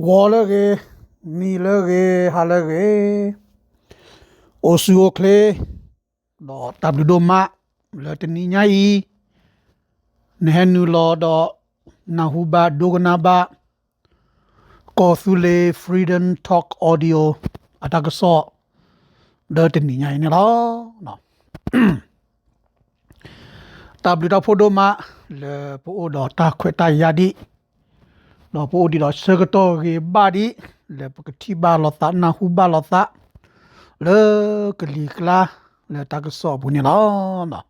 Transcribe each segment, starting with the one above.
ဝါလကေမီလကေဟာလကေအိုဆူအိုကလေတော့တဘလူဒိုမာလတနီညာဤနဟနူလောတော့နာဟုဘာဒိုဂနာဘာကောဆူလေ freedom talk audio အတကဆော့ဒေတနီညာဤနော်နော်တဘလူတော့ဖိုဒိုမာလေပိုတော့တာခွေတာယာဒီ တော့ပိုဒီတော့စကတော့ကေဘာဒီလေပကတိဘာလသနာဟုဘာလသလေကလီကလာလေတကဆောဘူးနေလားနော်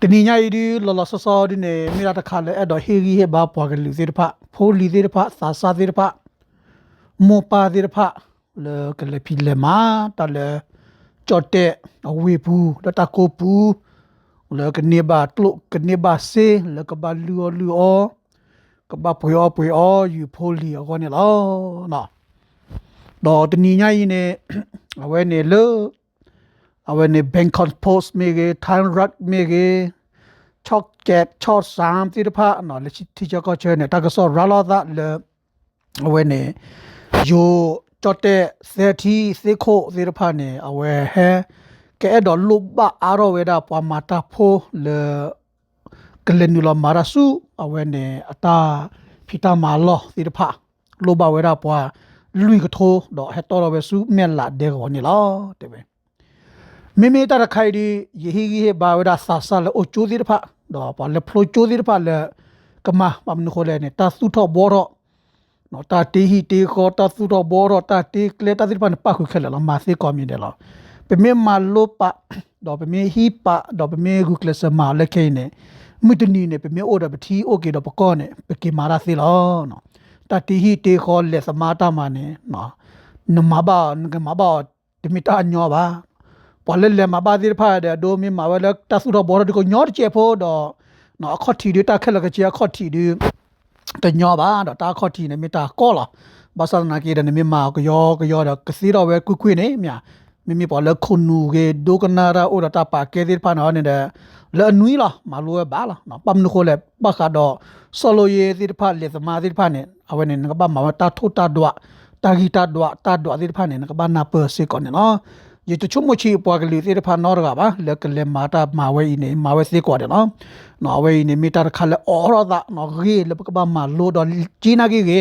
တနင်္ညာရီဒီလောလောဆဆောဒီနေမိရတခါလေအဲ့တော့ဟေကြီးဟေဘာပွားကလေးစေတဖဖိုးလီစေတဖသာစာစေတဖမောပါစေတဖလေကလေပီလေမာတလေကြော့တဲ့အဝေဘူးတတကိုပူလေကနေဘာတလုကနေဘာစေလေကဘာလူောလူော ကဘပွေောပွေောယူဖိုလီအကောနေလောနော်တော့တနီညာကြီးနေအဝဲနေလို့အဝဲနေ Bangkok Post မေကေ Time Rat မေကေချော့ကက်ချော့ဆမ်တိတဖာနော်လက်ရှိတီချကောချဲနေတကဆောရလာဒလေအဝဲနေယိုချော့တဲ့သေတီသေခိုသေတဖာနေအဝဲဟဲကဲတော့လုဘအာရောဝဲတာပွာမာတာဖိုလေ ကလနူလာမာရာဆူအဝဲနေအတာဖီတာမာလောဒီတဖာလိုဘဝဲရာပွားလူကထိုးတော့ဟက်တော်ပဲဆူမဲလာဒေကောနီလောတဲ့ပဲမေမေတရခိုင်ဒီယေဟီဟေဘာဝဲရာဆာဆာလေအိုချိုဒီတဖာတော့ပါလေဖလိုချိုဒီတဖာလေကမပမ်နခိုလေနေတာသုထောဘောရောနော်တာတီဟီတီခေါ်တာသုထောဘောရောတာတီကလေတာဒီတဖာပခုခဲလာမာစီကောမီတယ်လောပမေမာလိုပါတော့ပမေဟီပါတော့ပမေဂုကလစမာလက်ခဲနေ မိတနီနေပမေအိုဒပတီโอเคတော့ပကောနေပကေမာရာစီလောနော်တတီဟီတေခေါ်လက်စမာတာမနေနော်နမဘာငမဘာတမီတာညောပါပေါ်လက်လက်မဘာဒီဖာတဲ့ဒိုမီမာဝလက်တဆူတော့ဘော်ဒီကိုညောချေဖို့တော့နော်ခေါတီဒီတာခက်လကချေခေါတီဒီတညောပါတော့တာခေါတီနေမီတာကောလာဘာသာနာကေတဲ့နေမီမာကယောကယောတော့ကစီတော့ပဲကွခွေနေမြ မိမိပေါ်လက်ခုနူကေဒိုကနာရာအိုဒတာပါကေဒီဖာနော်နေတဲ့လဲနွီလာမလိုဘာလာနော်ပမ်နခိုလေဘခါတော့ဆောလိုယေဒီဖာလေသမာဒီဖာနေအဝနေငကဘာမတာထုတာဒွာတာဂီတာဒွာတာဒွာဒီဖာနေငကဘာနာပစေကောနေနော်ယေတချုံမချီပွားကလေးဒီဖာနော်ရကပါလက်ကလေမာတာမာဝဲနေမာဝဲစေကောတယ်နော်နော်ဝဲနေမီတာခါလေအော်ရဒါနော်ရီလေပကဘာမလိုတော့ဂျီနာဂီကေ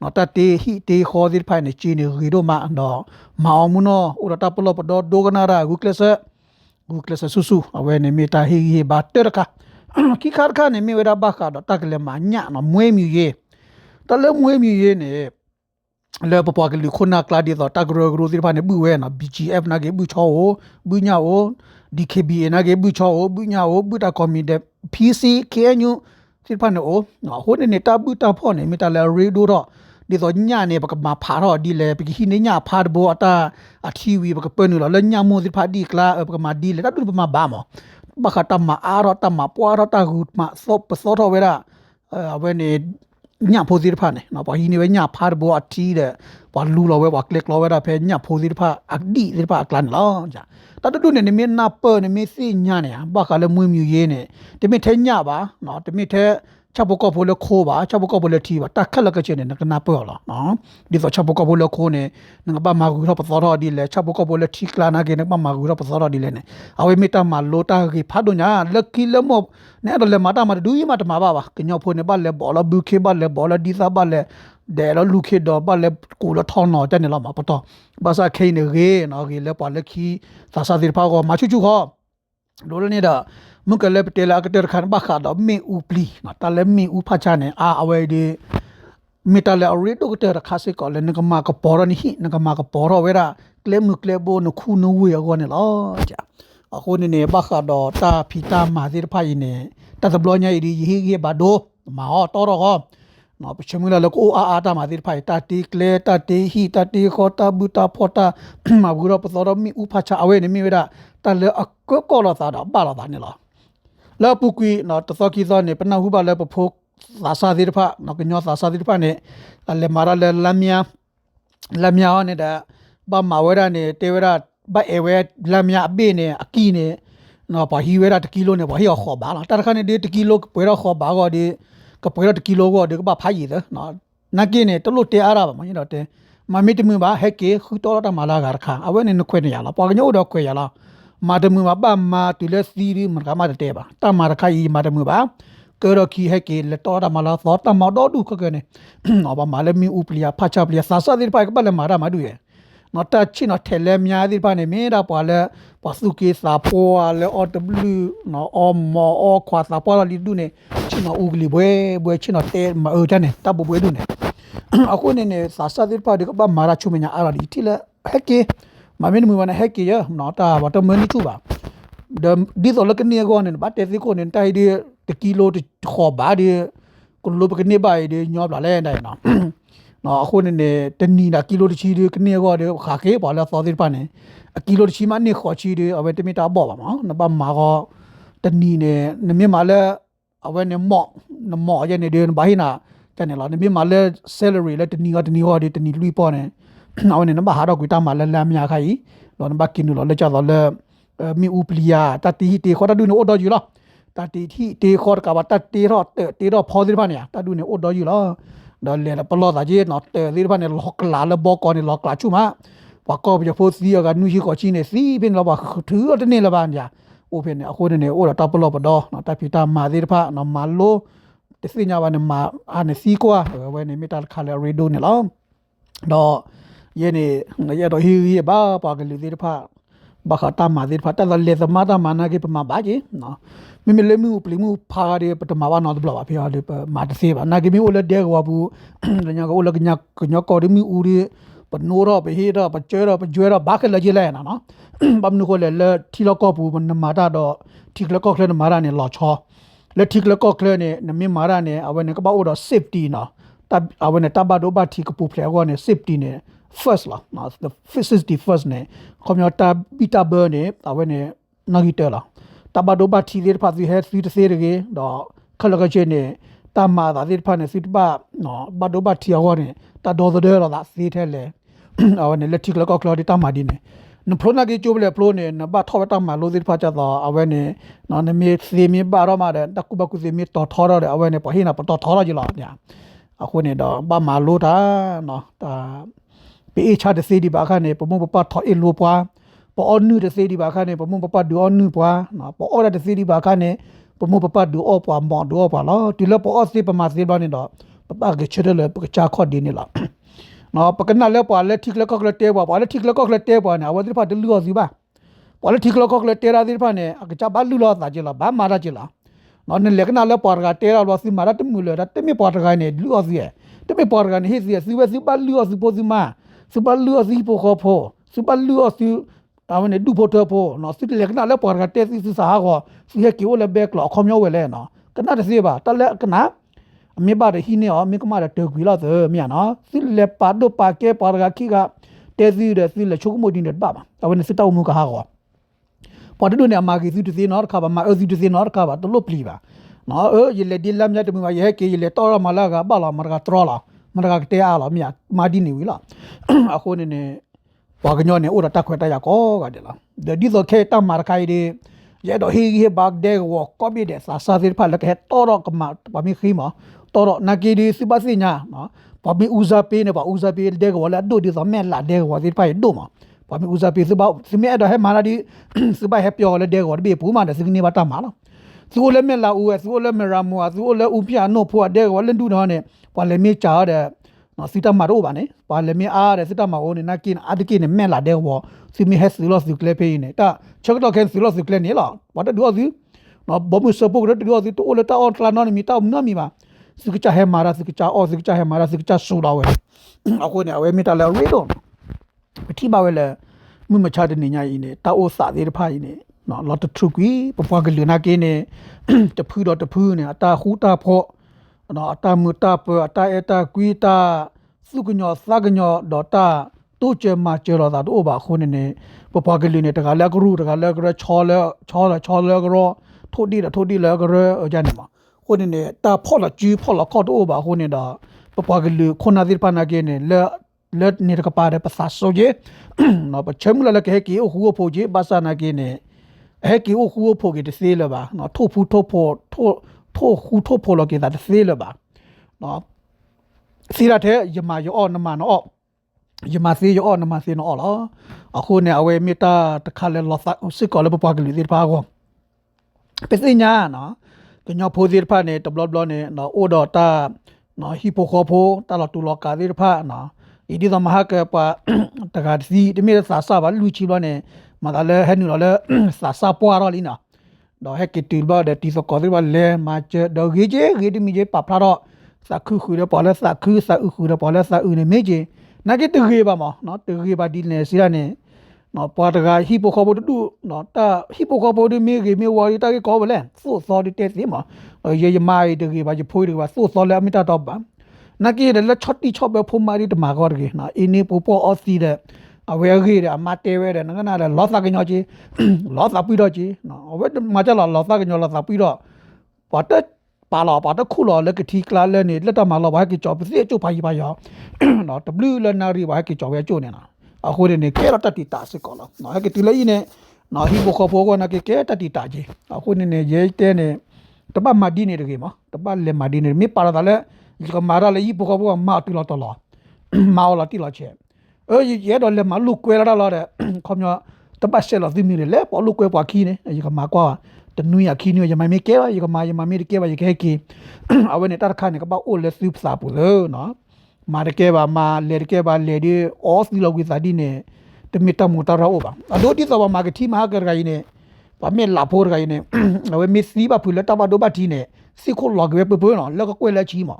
နော်တတေဟီတေခေါ်ဒီဖိုင်နေချီနေရီတို့မနော်မောင်မနောဥရတာပလောပဒေါ်ဒိုဂနာရာဂုကလဆာဂုကလဆာဆူဆူအဝဲနေမီတာဟီဟီဘာတေရကာကိခါခါနေမီဝရဘခါတော့တကလေမညာနော်မွေးမြူရေတလဲမွေးမြူရေနေလဲပပွားကလေးခုနာကလာဒီတော့တကရဂရိုဒီဖာနေဘူးဝဲနော် BGF နာကေဘူးချောဘူးညာဝ DKBA နာကေဘူးချောဘူးညာဝဘူးတာကွန်မီတဲ့ PC KNU ဒီဖာနေအိုနော်ဟိုနေနေတာဘူးတာဖော့နေမီတာလဲရေဒိုတော့ ဒီတော့ညနေပကမှာဖာတော့ဒီလေပကဟိနေညဖာဒဘောအတာအထီဝီပကပနူလညမိုဒီဖာဒီကလာပကမှာဒီလေတတူပမှာဘာမောဘခတမအာရတမပွာရတဂုမစောပစောတော့ဝဲတာအဝဲနေညဖိုဒီဖာနေနော်ဘာဟိနေဝဲညဖာဒဘောအထီတဲ့ဘာလူလောဝဲဘာကလစ်လောဝဲတာဖဲညဖိုဒီဖာအဒီဒီဖာကလန်လောကြာတတူနေနေမနာပနေမစီညနေဘာကလည်းမွေးမြူရေးနေတမိထဲညပါနော်တမိထဲ ချပ်ပကောဖိုလခိုးပါချပ်ပကောဖိုလထီပါတက်ခက်လကချင်နေကနာပေါ်လာနော်ဒီတော့ချပ်ပကောဖိုလခိုးနေငါပါမာဂူတော့ပသောတော့ဒီလေချပ်ပကောဖိုလထီကလာနာကေနပါမာဂူတော့ပသောတော့ဒီလေနေအဝေမီတာမာလိုတာကေဖတ်တော့ညာလက်ကီလမောနဲတော့လေမာတာမာဒူယီမာတမာပါပါကညောဖိုနေပါလေဘောလဘူခေပါလေဘောလဒီသာပါလေဒဲလလူခေတော့ပါလေကိုလထောင်းတော့တဲ့နေလာမှာပတော့ဘာသာခိနေရေနော်ကေလေပါလက်ခီသာစာဒီဖာကောမာချူချူခောလိုလနေတာ မုကလည်းပတေလာကတဲ့ခန်ဘခါတော့မေဥပလီမတလည်းမေဥဖချနေအာအဝဲဒီမီတလည်းအရီတိုကတဲ့ခါစေကောလည်းငကမာကပေါ်ရနိငကမာကပေါ်ရဝဲရာကလေမုကလေဘိုနခုနဝေကောနေလောကြာအခုနေနေဘခါတော့တာဖီတာမာဒီဖိုင်နေတတဘလောညာရီဟီဟီဘာဒိုမာဟောတော်တော့နော်ပချမူလာလကိုအာအာတာမာဒီဖိုင်တာတီကလေတာတီဟီတာတီခေါတာဘူတာဖောတာမာဘူရပသောရမီဥဖချအဝဲနေမိဝဲတာတလည်းအကောကောလာတာပါလာတာနေလား လာပုကွေနော်တသောကီသောနေပနဟုပါလဲပဖို့သာစာဒီဖာနော်ကညောသာစာဒီဖာနေလဲမာရလဲလမ်ယာလမ်ယာနေတာဘာမဝရနေတေဝရဘအေဝဲလမ်ယာအပိနေအကီနေနော်ဘာဟီဝဲတာတကီလိုနေဘာဟီခေါ်ပါလားတရခနဲ့ဒီတကီလိုပွဲရခေါ်ပါကောဒီကပွဲရတကီလိုကောဒီကဘာဖိုင်ရနော်နာကင်းနေတလို့တဲအားရပါမင်းတော့တဲမမီတမဘာဟက်ကေခူတော်တာမလာကရခအဝဲနေနခွေနေရလားပေါ်ကညိုတော့ခွေရလား မာတမဘာပါမာတူလက်စီရီမကမာတဲပါတမရခီမာတမဘာကရခီဟက်ကေလက်တော်တာမလာသောတမောတော့ဒုခကနေအဘမာလမီဥပလီယာဖာချပလီယာဆာဆာဒီပိုက်ကပလမာရမဒူရဲ့နော်တချီနော်ထဲလဲများဒီပါနေမင်းတော့ပွာလဲပစုကေစာပိုလဲအော်တဘလူးနော်အော်မောအော်ခွာစာပေါ်လီဒူနေချီနော်ဥဂလီဘွဲဘွဲချီနော်တဲမအော်တနေတပ်ဘွဲဒူနေအခုနေနေစာဆာဒီပါဒီကပမာရာချုမညာအာရီတီလဲဟက် ကေမမင်းမူဝနဟက်ကေရနော်တာဝတ်မနီချူပါ the this all kan ne go ne ba te si ko ne tai de te kilo te kho ba de ko lo ba ne ba de nyob la le dai no နော်အခုနေနေတနီနာကီလိုတချီတွေကနေကောတွေခါကေပါလာသောတိပါနေအကီလိုတချီမနေခေါ်ချီတွေအဝဲတမီတာပေါ့ပါမနပါမာကောတနီနေနမြမလဲအဝဲနေမော့နမော့ရနေတယ်ဘာဟိနာတနေလာနမြမလဲ salary လဲတနီကတနီဟောဒီတနီလူပေါ့နေ အဝဲနေနမဟာတော့ကွီတာမလဲလမ်းမြခိုင်တော့နဘကင်းလို့လဲကြတော့လဲမီဥပလီယာတတီတီခေါ်တာဒူနိုတော့ယူလားတတီတီတေခေါ်ကဘာတတီရောတေရောဖော်ဒီပါနေတဒူနေအော်တော့ယူလား đó là là bao giờ chứ nó tệ đi bạn này lọc lá là bao con này lọc lá chú mà và có bây giờ phố xí ở gần nuôi có chi này xí bên là bảo thứ ở trên này là bạn ya ô bên này cô này ô là tao bao đó nó ta phi ta mà đi pa nó mà lô để xí nhà bạn mà anh này xí qua ở bên này mới ta khai là radio này lắm đó ye này nó ye đó hi hi ba ba cái lý đi pa ba khá ta mà đi pa ta là lệ mà ta mà na cái mà ba chứ nó မမလေ မှုပလီမှုဖာရီပတမဝနောဘလပါဖေဟာလေမာတစေပါနာကမီအိုလက်တဲ့ကွာဘူးညာကိုလကညာကညာကော်ဒီမီဦးရီပနိုရပဟေရပကျွဲရပကျွဲရဘာကလကြီးလဲနော်ဘမ်နုကိုလေလထီလကောဘူးနမာတာတော့ထီလကောကလေမာရနေလောချောလက်ထီလကောကလေနေနမီမာရနေအဝနေကပောတော့ safety နော်တအဝနေတဘဒိုဘာထီကပူဖလေကောနေ safety နေ first လားနော် the safety first နေကွန်ပျူတာဘီတာဘနေအဝနေနဂီတဲလား tabado ba thi der pha si he si se re ge do khala ga che ne ta ma da der pha ne si ba no ba do ba thi ya ne ta do de ro da si the le aw ne le thik la ko klo di ta ma di ne no pro na ge chu ble pro ne na ba tho ta ma lo dir pha cha da aw ne no ne mi si mi ba ro ma de ta ku ba ku si mi to tho ro de aw ne pa hi na pa to tho ro ji la ya အခုနေတော့ဘာမလို့တာနော်တာ ပေချာတဲ့စီဒီဘာခနဲ့ပမပပထော်အလိုပွားပေါ်အနုတဲ့စီဒီဘာခနဲ့ပမပပဒူအနုပွားနော်ပေါ်အော်တဲ့စီဒီဘာခနဲ့ပမပပဒူအောပွားမော်ဒူအောပွားလားဒီလပေါ်အစီပမာစီဘာနေတော့ပပကချရလေပကချာခေါ်ဒီနေလားနော်ပကနလေပွားလေထိကလကောကလေတဲပွားပွားလေထိကလကောကလေတဲပွားနေအဝဒီဖတ်လူော်စီပါပွားလေထိကလကောကလေတဲရာဒီဖတ်နေအကချဘာလူလောတာကြလားဘာမာရာကြလားနော်နေလက်ကနာလေပွားကတဲရာလောစီမာရတမှုလေရတမေပွားတကိုင်းနေလူော်စီတမေပွားကနေဟေစီစီဝစီပါလူော်စီပိုစီမာ စပါလူော်စီပိုခေါ်ဖို့စပါလူော်စီ awne du photo po no sit le kana le por ga te si sa ha go si he ki o le back lo khom yo we le no kana de si ba ta le kana အမေပါရဟိနေအောင်မေကမာရတေကွီလာသမြန်နော်စီလေပါဒိုပါကေပါရဂခိကတေစီရစီလေချုကမိုဒီနေပါပါအဝနေစစ်တောမှုကဟာကောပေါ်တူနေအမာကီစီတစီနော်ခါပါမအစီတစီနော်ခါပါတလို့ပလီပါနော်အဲရလေဒီလမ်ညတ်မရဟဲကေရလေတော်ရမလာကပါလာမရကထရလာ မရကတေအားလာမြမာဒီနေဝီလာအခုနေနေဝါကညောနေဥရတက်ခွဲတက်ရကောကတဲ့လားဒီတော့ခေတမရခိုင်ဒီရဲတော့ဟီဟီဘက်ဒေဝကောဘီတဲ့စာစာသစ်ဖလက်ခဲတော်တော့ကမပမီခိမတော်တော့နကီဒီစီပါစီညာနော်ပမီဦးစားပေးနေပါဦးစားပေးတဲ့ကောလာဒိုဒီသမဲလာတဲ့ကောဒီဖိုင်ဒိုမပမီဦးစားပေးစပါစီမဲတော့ဟဲမာလာဒီစပါဟဲပြောလေတဲ့ကောဒီပူမာတဲ့စကနေပါတမလားသူလည်းမဲလာဦးသူလည်းမဲရာမွာသူလည်းဦးပြနို့ဖွာတဲ့ကောလန်ဒူနော်နဲ့ ပါလေမဲချာတဲ့နော်စီတမရိုးပါနဲ့ပါလေမီအားတဲ့စီတမအိုးနဲ့နကင်းအဒကင်းနဲ့မဲ့လာတဲ့ဘောစီမီဟက်စီလော့စီကလေပေးနေတာချက်တော့ကန်စီလော့စီကလေနေလားဘာတဒူအစီနော်ဘမစပုတ်ရတူအစီတိုလတာအော်တလာနော်မီတာမနမီပါစီကချဟဲမာရာစီကချအော်စီကချဟဲမာရာစီကချဆူလာဝဲအခုနေအဝဲမီတာလဲရီတော့ပတိပါဝဲလဲမြမချတဲ့နေညာကြီးနေတာအိုစာသေးတဖာကြီးနေနော်လော်တထရုကွီပပွားကလူနာကင်းနေတဖူးတော့တဖူးနေအတာခူတာဖော့ နော်အတာမူတာပအတာအတာကွီတာစုကညောသကညောဒေါ်တာတူချေမချေရတာတို့ပါခုနေနေပပကလေးနေတကလည်းကရူတကလည်းကရချောလဲချောလဲချောလဲကရထိုတီထိုတီလဲကရအကြနေမှာခုနေနေတာဖော်လာကြီးဖော်လာကော့တို့ပါခုနေတာပပကလေးခုနာဒီပနာကေနေလဲလက်နေကပါတဲ့ပစာဆိုကြီးနော်ပချမ်လာလကဟကီဟူဖို့ကြီးဘာသာနာကေနေဟကီဟူဖို့ကြီးတစေးလပါနော်ထို့ဖူထို့ဖို့ထို့ ထို့ခူထို့ဖို့လကေတာသေလပါနော်စီရတဲ့ယမယောနမနောယမစီယောနမစီနောလောအခုနေအဝဲမီတာတခါလဲလောသစစ်ကောလပပကလီဒီပါကောပစညာနော်ကညဖိုဒီဖာနေတဘလဘလနေနော်အိုဒတာနော်ဟီပိုခိုဖိုတာလတူလောကာဒီဖာနော်ဤဒီသမဟာကပတကစီတမီစာစာဘလူချီလောနေမဒါလဲဟဲနူလောလဲစာစာပွားရောလီနော် တော့ဟက်ကတီဘဒတီစကောဒီဘလဲမချဒေါ်ဂီဂျေဂီဒီမီဂျေပပလာတော့စာခုခုရပေါ်လဲစာခုစာဥခုရပေါ်လဲစာဥနေမေဂျေနာကေတဂေပါမနော်တဂေပါဒီနေစီရနေနော်ပွာတကဟီပိုခေါ်ဖို့တူနော်တာဟီပိုခေါ်ဖို့ဒီမေဂေမေဝါရီတာကေကောဘလဲဆိုစောဒီတက်စီမရေရမိုင်တဂေပါချဖိုးတကပါဆိုစောလဲအမီတာတော့ပါနာကေလက်ချတ်တီချော့ပဲဖုံမာရီတမာကောတကေနော်အင်းနေပိုပေါ်အော်စီတဲ့ အဝဲကြီးတယ်အမတဲဝဲတယ်ငါနာတယ်လောသကညောကြီးလောသပြီးတော့ကြီးနော်အဝဲမကြလားလောသကညောလောသပြီးတော့ဘာတပါလာပါတခုလောလက်ကတိကလာလဲနေလက်တမလောဘာကကြောပစီအကျုပ်ဖိုင်ပါရောနော် W လနာရီဘာကကြောပဲကျုံနေတာအခုနေကဲရတတီတာစစ်ကောလောနော်ဟဲ့ကတိလေးနေနော်ဟိဘခဘောကနာကဲကဲတတီတာကြီးအခုနေနေရဲတဲနေတပတ်မဒီနေတကေမတပတ်လေမဒီနေမိပါလာတယ်ဒီကမာရလေဟိဘခဘောကမာတူလောတော်လောမာလာတီလောချေ เออเยดอเลมาลูกเกวละละတဲ့ခေါမျောတပတ်ဆက်လာသိမီလေပေါ်ลูกเกวပွားခီနေအီကမာကွာတနွေရခီနေရမမေကဲပါရကမာရမမေကဲပါရခဲကီအဝနေတရခါနေကပါအိုလေစုပစာပူလို့နော်မာရကဲပါမာလေကဲပါလေဒီအော်စီလောကီစာဒီနေတမီတမူတရောပါအဒိုတီသဘာမာကတီမာကရဂိုင်းနေပါမေလာဖိုးဂိုင်းနေအဝမီစီပါဖူလက်တပါဒိုဘတီနေစီခိုလောကဝဲပပနော်လောကကွဲလက်ချီမ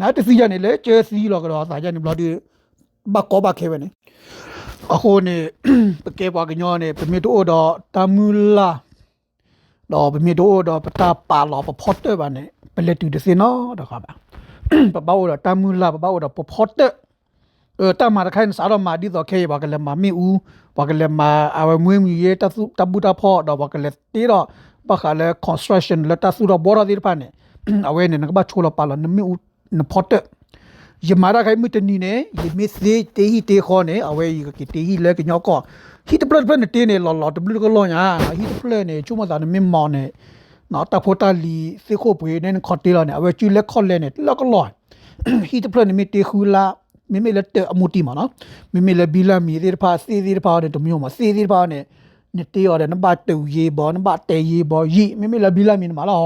နာတစီရနေလေကျဲစီလောကတော့စာကြနေဘလော်ဒီ ဘကောဘခဲပဲနေအခုနေပကေပွားကညောနေပမီတိုတော့တမူလာတော့ပမီတိုတော့ပတာပါလောပဖော့တဲ့ပါနေပလက်တူတစင်နော်တော့ခါပါပပောတော့တမူလာပပောတော့ပဖော့တဲ့เออตามาตะไคร้สารมาดิต่อเคบากะเลมามีอูบากะเลมาอาวมวยมีเยตะสุตะบุตะพอดอกบากะเลตีดอบากะเล construction ละตะสุดอบอ ราดิปาne အဝဲနေကဘာချိုလပါလနမီဦးနဖော့တဲ့ယမာရာခိုင်မတနီနေယမစ်သေးတေဟီတေခေါ်နေအဝဲကကတေဟီလဲကညောကောဟီတပလက်ပလက်နေတေနေလော်လော်တဘလကလောညာဟီတပလက်နေချုမသာနေမင်မော်နေနော်တဖိုတာလီစေခိုပွေနေခေါ်တေလာနေအဝဲကျူလက်ခေါ်လဲနေလောက်ကလောဟီတပလက်နေမတေခူလာမိမိလက်တဲ့အမှုတီမနော်မိမိလက်ဘီလာမီသေးတဖာစေးသေးတဖာတဲ့တမျိုးမှာစေးသေးတဖာနဲ့နေတေရတဲ့နံပါတ်2ရေဘောနံပါတ်1ရေဘောယိမိမိလက်ဘီလာမီမှာလား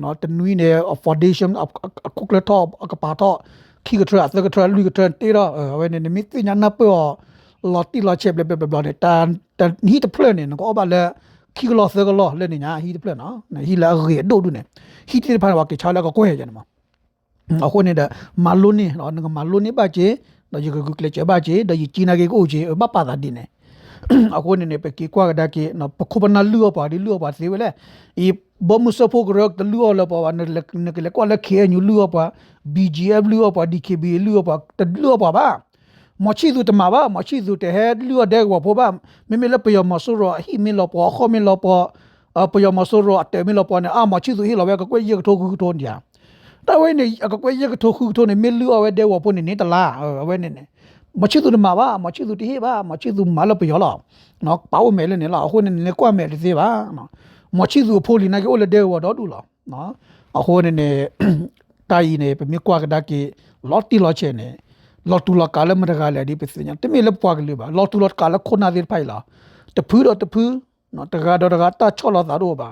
နော်တနွီနေ foundation အခုကလတော့အကပါတော့ခိကထရသကထရလူကထရတေရဝဲနေမိတိညာနာပေါ်လော်တီလော်ချက်ဘလဘလဘလတန်တန်ဟီတပလနေကောဘာလဲခိကလောသကလောလဲနေညာဟီတပလနော်ဟီလာရေဒိုဒုနေဟီတေဖာဝကချာလာကကိုဟဲကြနမှာအခုနေတဲ့မာလိုနီနော်ငမာလိုနီပါချေတော့ယကကုကလေချပါချေတော့ယချီနာကေကိုချေဘပါတာဒီနေ အခုနေနေပကီကွာကဒါကေနော်ပခုပနာလူပါဒီလူပါစေဝလေဤဘောမစဖို့ကရက်တလူအလပါနလက်နကလေကွာလက်ခေညလူပါ BGF လူပါ DKB လူပါတလူပါပါမချီသူတမပါမချီသူတဟဲလူတဲ့ဝဘောပါမေမေလပယမဆူရဟီမေလပေါ်ခေါမေလပေါ်အပယမဆူရအတဲမေလပေါ်နေအမချီသူဟီလဝဲကကွေရကထိုခုထိုးညာတဝဲနေအကကွေရကထိုခုထိုးနေမေလူအဝဲတဲ့ဝဖို့နေနေတလားအဝဲနေနေ မချစ်သူတမပါမချစ်သူတဟေးပါမချစ်သူမလပယောလာနော်ပေါဝမဲလေနေလားအခုနေနေကွက်မဲလေသေးပါနော်မချစ်သူဖိုလီနာကေအိုလေတဲ့ဝတော့တူလားနော်အခုနေနေတိုင်နေပမြကွာကဒါကေလော်တီလော်ချေနေလော်တူလော်ကာလမတကလည်းဒီပစညာတမေလပွားကလေးပါလော်တူလော်ကာလခုနာဒီဖိုင်လာတဖူးတော့တဖူးနော်တကားတော့တကားတချော်လာတာတော့ပါ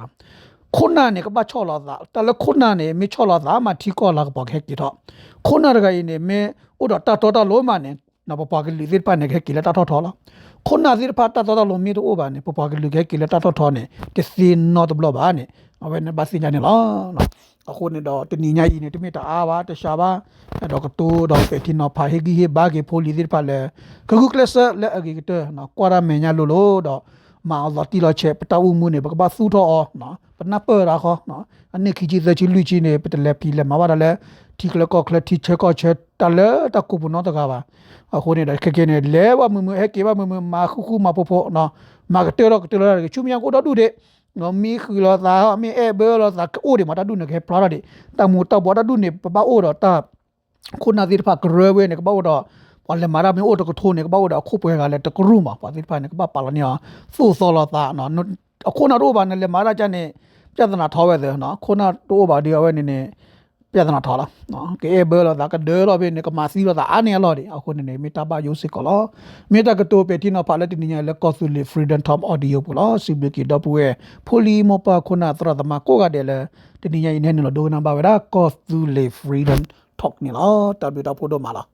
ခုနာနေကပါချော်လာတာတလခုနာနေမေချော်လာတာမထီကောလာကပေါခဲ့ကြတော့ခုနာရကရင်နေမေဥတော့တတော်တော်လုံးမနေ နော်ပပကလေးဒီပါနေခဲ့ကိလက်တတော်တော်လာခုနာဒီပါတတော်တော်လုံးမီတော့ဘာနေပပကလေးခဲ့ကိလက်တတော်တော်နေကစီနော်တဘလဘာနေအဝဲနေပါစညာနေလားနော်အခုနေတော့တနီညာကြီးနေတမီတအားပါတခြားပါအဲ့တော့ကတူတော့ပဲတီနော်ဖာဟေဂီဟေဘာဂေဖိုလီဒီပါလေကကုကလဆလက်အဂီကတနော်ကွာရမညာလို့လို့တော့မာလော်တီလော်ချက်ပတဝမှုနေဘကဘာသူတော့နော်ပနပရာခေါနော်အနေခီကြီးသချီလူကြီးနေပတလက်ပီလက်မပါတော့လဲ တီကလကောကလတီချက်ကောချက်တလဲတကူဘနော်တကားပါအခုနေတော့ခက်ခဲနေလဲဝမမဟဲကေပါမမမာခုခုမပို့ဖို့နော်မာကတေရောကတေရောချူမြန်ကိုတော့တူတဲ့နော်မီခူလာသာမီအဲဘေလောသာအိုဒီမတာဒုနေကေပလာဒီတမူတော့ဘောတာဒုနေပပအိုတော့တာခုနာဒီဖာကရဝဲနေကဘောတော့ဘာလဲမာရာမီအိုတကထိုးနေကဘောတော့ခုပွဲကလည်းတကရူမှာပါဒီဖာနေကပပါလာနေဖူဆောလာသာနော်အခုနာတော့ဘာနဲ့လေမာရာချနေပြဿနာထောဝဲတယ်နော်ခုနာတော့ဘာဒီဝဲနေနေ ပြဿနာထားလားနော်ကဲဘယ်လောဒါကဒဲလောပဲနေကမစီလောဒါအနေလောဒီအခုနေနေမီတာဘာယိုစစ်ကောလောမီတာကတိုပဲတီနော်ဖာလက်တင်ညာလက်ကောဆူလီဖရီဒမ် top audio ပလောစီဘကီတော့ပွဲဖိုလီမပါခုနာသရသမကိုကတဲ့လေတင်ညာနေနေလောဒိုနံပါဝဲဒါကောဆူလီဖရီဒမ် talk နေလောတဘီတော့ဖို့တော့မလား